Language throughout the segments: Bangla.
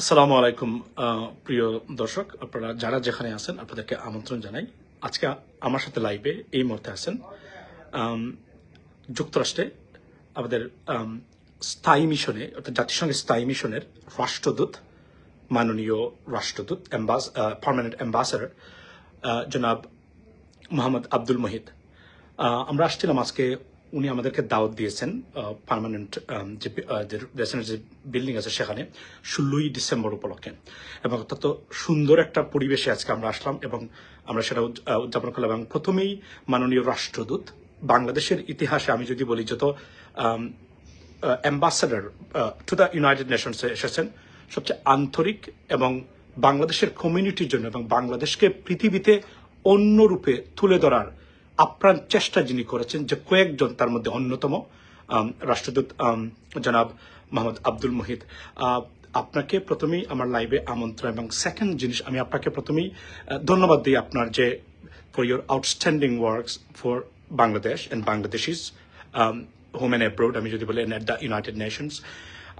আসসালামু আলাইকুম প্রিয় দর্শক, আপনারা যারা যেখানে আছেন, আপনাদেরকে আমন্ত্রণ জানাই। আজকে আমার সাথে লাইভে এই মুহূর্তে আছেন যুক্তরাষ্ট্রে আমাদের স্থায়ী মিশনে, অর্থাৎ জাতিসংঘের স্থায়ী মিশনের রাষ্ট্রদূত, মাননীয় রাষ্ট্রদূত পার্মানেন্ট অ্যাম্বাসাডার জনাব মোহাম্মদ আব্দুল মহিদ আমরা আসছিলাম আজকে উনি আমাদেরকে দাওয়াত দিয়েছেন পার্মানেন্ট যে রেসিডেন্ট যে বিল্ডিং আছে সেখানে, ষোলোই ডিসেম্বর উপলক্ষে। এবং অত্যন্ত সুন্দর একটা পরিবেশে আজকে আমরা আসলাম এবং আমরা সেটা উদ- উদযাপন করলাম। এবং প্রথমেই মাননীয় রাষ্ট্রদূত, বাংলাদেশের ইতিহাসে আমি যদি বলি যত অ্যাম্বাসাডার টু দ্য ইউনাইটেড নেশনসে এসেছেন, সবচেয়ে আন্তরিক এবং বাংলাদেশের কমিউনিটির জন্য এবং বাংলাদেশকে পৃথিবীতে অন্য রূপে তুলে ধরার আপ্রাণ চেষ্টা যিনি করেছেন যে কয়েকজন তার মধ্যে অন্যতম রাষ্ট্রদূত জনাব মোহাম্মদ আব্দুল মুহিদ আপনাকে প্রথমেই আমার লাইভে আমন্ত্রণ এবং সেকেন্ড জিনিস, আমি আপনাকে প্রথমেই ধন্যবাদ দিই আপনার যে for your outstanding works for Bangladesh and Bangladeshis home and abroad আমি যদি বলি অ্যাট দ্য ইউনাইটেড নেশনস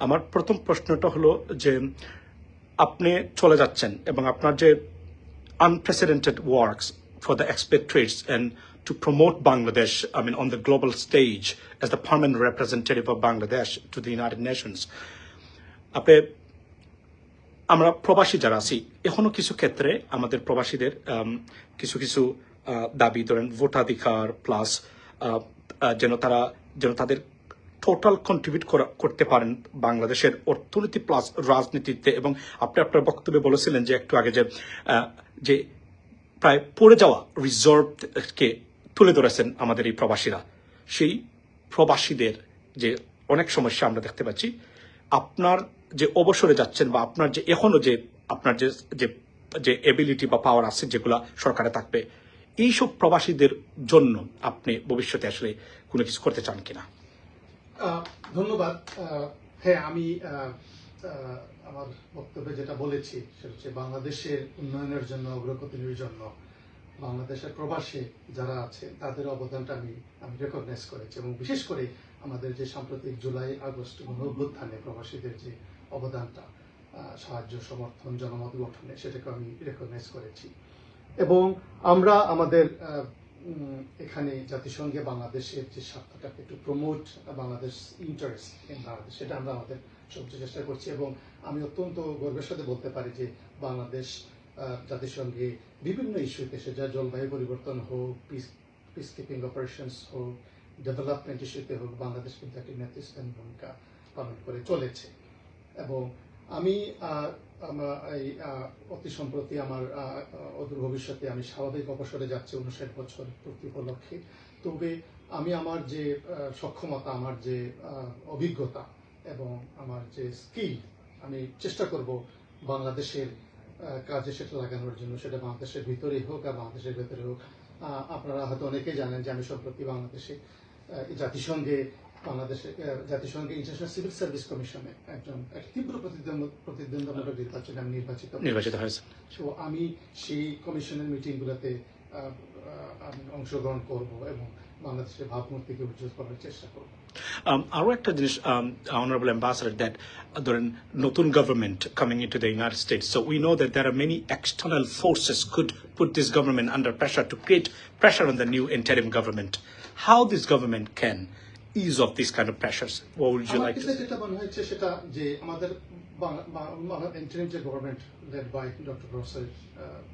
আমার প্রথম প্রশ্নটা হলো যে, আপনি চলে যাচ্ছেন এবং আপনার যে unprecedented works for the expatriates and to promote Bangladesh, I mean, on the global stage as the permanent representative of Bangladesh to the United Nations. আপনি আমরা প্রবাসী যারা আছি এখনও কিছু ক্ষেত্রে আমাদের প্রবাসীদের কিছু কিছু দাবি ধরেন ভোটাধিকার প্লাস যেন তারা যেন তাদের টোটাল কন্ট্রিবিউট করতে পারেন বাংলাদেশের অর্থনীতি প্লাস রাজনীতিতে এবং আপনি আপনার বক্তব্যে বলেছিলেন যে একটু আগে যে যে প্রায় পড়ে যাওয়া রিজার্ভকে তুলে ধরেছেন আমাদের এই প্রবাসীরা। সেই প্রবাসীদের যে অনেক সমস্যা আমরা দেখতে পাচ্ছি, আপনার যে অবসরে যাচ্ছেন বা আপনার যে এখনও যে আপনার যে যে যে এবিলিটি বা পাওয়ার আছে যেগুলা সরকারে থাকবে, এইসব প্রবাসীদের জন্য আপনি ভবিষ্যতে আসলে কোনো কিছু করতে চান কিনা? ধন্যবাদ। হ্যাঁ আমি আমার বক্তব্যে যেটা বলেছি, সেটা হচ্ছে বাংলাদেশের উন্নয়নের জন্য, অগ্রগতির জন্য বাংলাদেশের প্রবাসে যারা আছে তাদের অবদানটা আমি আমি রেকগনাইজ করেছি এবং বিশেষ করে আমাদের যে সাম্প্রতিক জুলাই, আগস্ট গণ অভ্যুত্থানে প্রবাসীদের যে অবদানটা সাহায্য, সমর্থন, জনমত গঠনে সেটাকে আমি রেকগনাইজ করেছি। এবং আমরা আমাদের এখানে জাতিসংঘে বাংলাদেশের যে স্বার্থটাকে একটু promote Bangladesh interest in Bangladesh, সেটা আমরা আমাদের সবচেয়ে চেষ্টা করছি এবং আমি অত্যন্ত গর্বের সাথে বলতে পারি যে বাংলাদেশ আহ, জাতিসংঘে বিভিন্ন ইস্যুতে সে যা জলবায়ু পরিবর্তন হোক পিস পিস কিপিং অপারেশনস হোক ডেভেলপমেন্ট ইস্যুতে হোক বাংলাদেশ কিন্তু একটি নেতৃস্থানীয় ভূমিকা পালন করে চলেছে। এবং আমি এই অতি সম্প্রতি আমার অদূর ভবিষ্যতে আমি স্বাভাবিক অবসরে যাচ্ছি উনষাট বছর পূর্তি উপলক্ষে। তবে আমি আমার যে সক্ষমতা আমার যে অভিজ্ঞতা এবং আমার যে স্কিল আমি চেষ্টা করব বাংলাদেশের কাজে সেটা লাগানোর জন্য সেটা বাংলাদেশের ভিতরেই হোক আর বাংলাদেশের ভেতরে হোক আপনারা হয়তো অনেকেই জানেন যে আমি সম্প্রতি বাংলাদেশে জাতিসংঘে বাংলাদেশে জাতিসংঘে ইন্টারন্যাশনাল সিভিল সার্ভিস কমিশনে একজন এক তীব্র প্রতিদ্বন্দ্ব- প্রতিদ্বন্দ্বমূলক নির্বাচনে আমি নির্বাচিত হয়েছি। নির্বাচিত হয়েছে তো আমি সেই কমিশনের মিটিংগুলোতে আমি অংশগ্রহণ করব এবং বাংলাদেশের ভাবমূর্তিকে উজ্জ্বল করার চেষ্টা করব Um, আরও একটা জিনিস um, honorable ambassador that uh, ধরেন নতুন government coming into the United States so we know that there are many external forces could put this government under pressure to create pressure on the new interim government how this government can ease off these kind of pressures what would you আমার like to কাছে say যেটা মনে হয়েছে সেটা যে আমাদের ইন্টারিম যে government led by doctor professor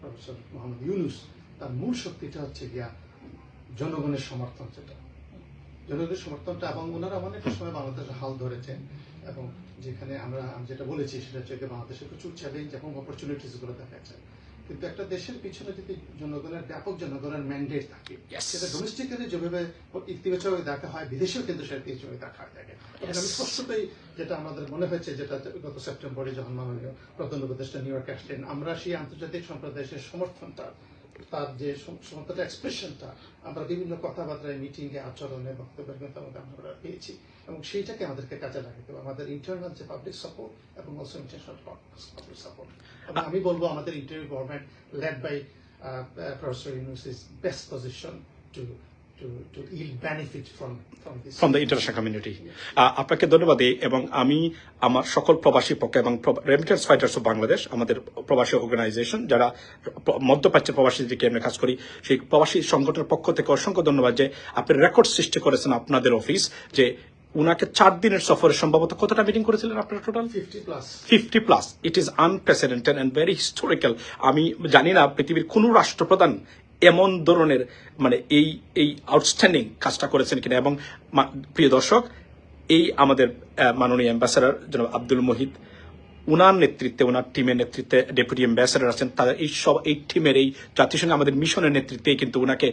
professor Mohammad Yunus তার মূল শক্তিটা হচ্ছে গিয়া জনগণের সমর্থন যেটা। জনগণের সমর্থনটা এবং ওনারা অনেক সময় বাংলাদেশের হাল ধরেছেন এবং যেখানে আমরা যেটা বলেছি সেটা হচ্ছে যে বাংলাদেশে প্রচুর চ্যালেঞ্জ এবং অপরচুনিটিসগুলো দেখা যায় কিন্তু একটা দেশের পিছনে যদি জনগণের ব্যাপক জনগণের ম্যান্ডেট থাকে সেটা ডোমেস্টিক্যালি যেভাবে ইতিবাচক দেখা হয় বিদেশেও কিন্তু সেটা ইতিবাচক দেখা হয় থাকে আমি স্পষ্টতই যেটা আমাদের মনে হয়েছে যেটা গত সেপ্টেম্বরে যখন মাননীয় প্রধান উপদেষ্টা নিউ ইয়র্কে আসলেন আমরা সেই আন্তর্জাতিক সম্প্রদায়ের সমর্থনটা তার যে সম- সমর্থনটা এক্সপ্রেশনটা আমরা বিভিন্ন কথাবার্তায় মিটিং এ আচরণে, বক্তব্যের মধ্যে আমরা পেয়েছি এবং সেইটাকে আমাদেরকে কাজে লাগাতে হবে আমাদের ইন্টারনাল যে পাবলিক সাপোর্ট এবং অলসো ইন্টারন্যাশনাল সাপোর্ট এবং আমি বলব আমাদের interview government led by professor is best position to to, yield benefit from, from this. From the international community আপনাকে ধন্যবাদ এবং আমি আমার সকল প্রবাসী পক্ষে এবং রেমিটেন্স ফাইটার্স অফ বাংলাদেশ আমাদের প্রবাসী অর্গানাইজেশন যারা প্র- মধ্যপ্রাচ্যের প্রবাসীদেরকে আমরা কাজ করি সেই প্রবাসী সংগঠনের পক্ষ থেকে অসংখ্য ধন্যবাদ যে আপনি রেকর্ড সৃষ্টি করেছেন আপনাদের অফিস যে উনাকে চার দিনের সফরে সম্ভবত কতটা মিটিং করেছিলেন আপনারা total fifty plus it is unprecedented and very historical আমি জানি না পৃথিবীর কোন রাষ্ট্রপ্রধান এমন ধরনের মানে এই এই আউটস্ট্যান্ডিং কাজটা করেছেন কিনা এবং প্রিয় দর্শক, এই আমাদের মাননীয় অ্যাম্বাসাডার জনাব আব্দুল মোহিত, উনার নেতৃত্বে ওনার টিমের নেতৃত্বে ডেপুটি অ্যাম্বাসাডার আছেন, তাদের এই সব, এই টিমের এই জাতিসংঘ আমাদের মিশনের নেতৃত্বে কিন্তু ওনাকে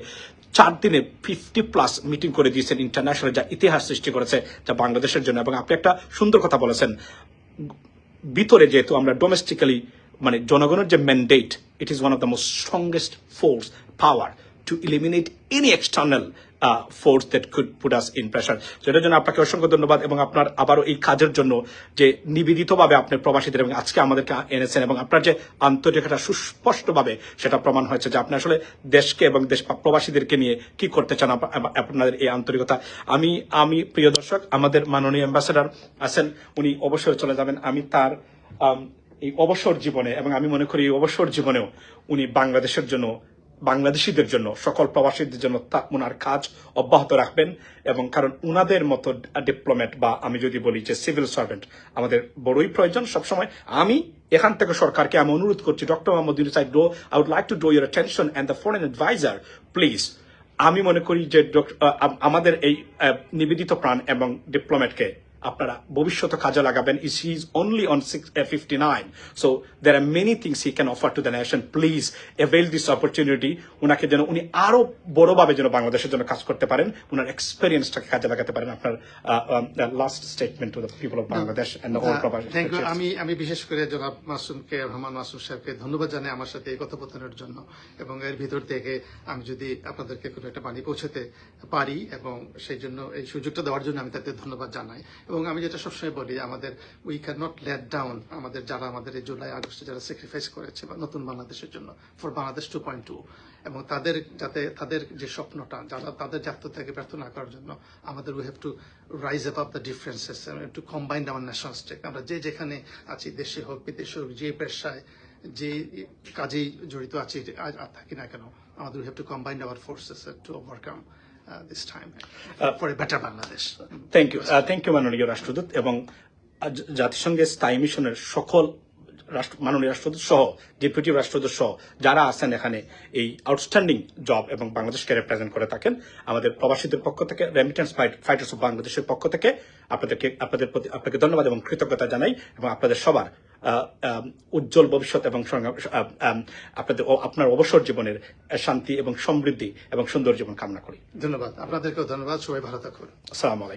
চার দিনে ফিফটি প্লাস মিটিং করে দিয়েছেন ইন্টারন্যাশনাল যা ইতিহাস সৃষ্টি করেছে, যা বাংলাদেশের জন্য। এবং আপনি একটা সুন্দর কথা বলেছেন, ভিতরে যেহেতু আমরা ডোমেস্টিক্যালি মানে জনগণের যে mandate it is one of the most strongest force power to eliminate any external force that could put us in pressure সেটার জন্য আপনাকে অসংখ্য ধন্যবাদ এবং আপনার আবারও এই কাজের জন্য যে নিবেদিতভাবে আপনি প্রবাসীদের এবং আজকে আমাদেরকে এনেছেন এবং আপনার যে আন্তরিকতা সুস্পষ্টভাবে সেটা প্রমাণ হয়েছে যে আপনি আসলে দেশকে এবং দেশ প্রবাসীদেরকে নিয়ে কি করতে চান আপ- আপ- আপনাদের এই আন্তরিকতা। আমি আমি প্রিয় দর্শক, আমাদের মাননীয় অ্যাম্বাসেডর আছেন, উনি অবসরে চলে যাবেন। আমি তার এই অবসর জীবনে এবং আমি মনে করি এই অবসর জীবনেও উনি বাংলাদেশের জন্য, বাংলাদেশিদের জন্য, সকল প্রবাসীদের জন্য তা উনার কাজ অব্যাহত রাখবেন এবং কারণ উনাদের মতো ডিপ্লোমেট বা আমি যদি বলি যে সিভিল সার্ভেন্ট আমাদের বড়ই প্রয়োজন সবসময়। আমি এখান থেকে সরকারকে আমি অনুরোধ করছি doctor Mohammad Yunus I draw I would like to draw your attention and the foreign adviser please আমি মনে করি যে আমাদের এই নিবেদিত প্রাণ এবং ডিপ্লোমেটকে আপনারা ভবিষ্যতে কাজে লাগাবেন is he is only on six fifty nine so there are many things he can offer to the nation please avail this opportunity ওনাকে যেন উনি আরও বড়ভাবে যেন বাংলাদেশের জন্য কাজ করতে পারেন। ওনার এক্সপিরিয়েন্সটাকে কাজে লাগাতে পারেন। আপনার last statement to the people of Bangladesh আমি আমি বিশেষ করে জনাব মাসুমকে রহমান মাসুম সাহেবকে ধন্যবাদ জানাই আমার সাথে এই কথোপকথনের জন্য। এবং এর ভিতর থেকে আমি যদি আপনাদেরকে কোনো একটা পানি পৌঁছাতে পারি এবং সেই জন্য এই সুযোগটা দেওয়ার জন্য আমি তাদের ধন্যবাদ জানাই। এবং আমি যেটা সবসময় বলি, আমাদের we can not let down আমাদের যারা আমাদের এই জুলাই, আগস্টে যারা স্যাক্রিফাইস করেছে বা নতুন বাংলাদেশের জন্য for Bangladesh two point two এবং তাদের যাতে, তাদের যে স্বপ্নটা, যারা তাদের জাতীয় থেকে ব্যর্থ না করার জন্য আমাদের we have to rise up the differences to combine our national stake আমরা যে যেখানে আছি, দেশে হোক, বিদেশে হোক, যে পেশায়, যে কাজেই জড়িত আছি আর থাকি না কেন, আমাদের we have to combine our forces to overcome this time for a better Bangladesh thank you thank you মাননীয় রাষ্ট্রদূত এবং জাতিসংঘের স্থায়ী মিশনের সকল রাষ্ট্র মাননীয় রাষ্ট্রদূত সহ ডেপুটি রাষ্ট্রদূত সহ যারা আছেন এখানে এই আউটস্ট্যান্ডিং জব এবং বাংলাদেশকে রিপ্রেজেন্ট করে থাকেন আমাদের প্রবাসীদের পক্ষ থেকে রেমিটেন্স ফাইটার্স অফ বাংলাদেশের পক্ষ থেকে আপনাদেরকে আপনাদের প্রতি আপনাকে ধন্যবাদ এবং কৃতজ্ঞতা জানাই এবং আপনাদের সবার উজ্জ্বল ভবিষ্যৎ এবং আপনাদের আপনার অবসর জীবনের শান্তি এবং সমৃদ্ধি এবং সুন্দর জীবন কামনা করি। ধন্যবাদ। আপনাদেরকেও ধন্যবাদ। সবাই ভালো থাকুন। আসসালামু আলাইকুম।